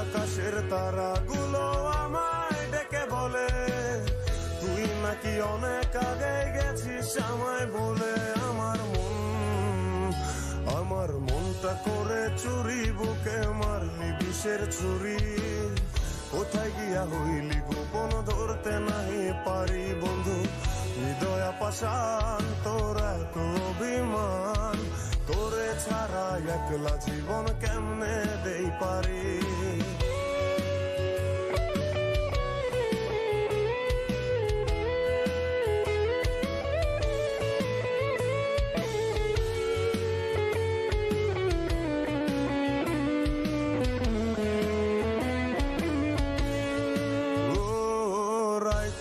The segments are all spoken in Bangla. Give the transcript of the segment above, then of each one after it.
আকাশের তারাগুলো আমায় ডেকে বলে, তুই নাকি অনেক আগে গেছিস আমায় বলে, আমার মন, আমার মনটা করে চুরি, বুকে মারলি বিষের ছুরি। কোথায় গিয়া হইলি, গোপন ধরতে নাহি পারি, বন্ধু, হৃদয়া পাশান একলা জীবন কেমনে দেই পারি?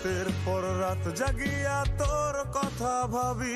রাতের পর রাত জাগিয়া তোর কথা ভাবি।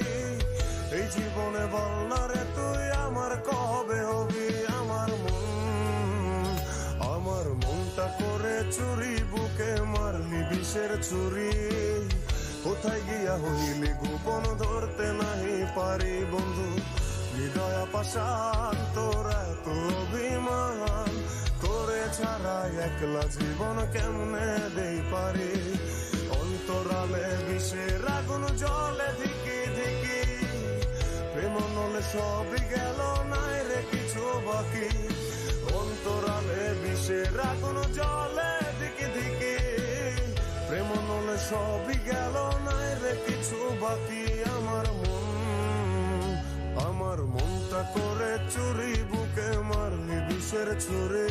এই জীবনে বল রে তুই আমার কবে হবি? আমার মন, আমার মনটা করে চুরি, বুকে মারলি বিষের চুরি কোথায় গিয়া হইলি গোপন ধরতে নাহি পারি বন্ধু? হৃদয় পাশান তোর এত অভিমান। তোরে ছাড়া একলা জীবন কেমনে দেই পারি? অন্তরালে বিষের সবই গেল নাই রে কিছু বাকি। অন্তরালে বিষের আগুন জলে ধিকি ধিকি প্রেম নলে সবই গেল নাই রে কিছু বাকি। আমার মন, আমার মনটা করে চুরি বুকে মারলি বিষের ছুরে।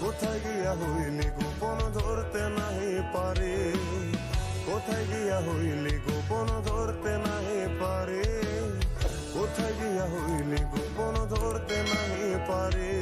কোথায় গিয়া হইলি গোপন হইলে গোপন ধরতে নাই পারে।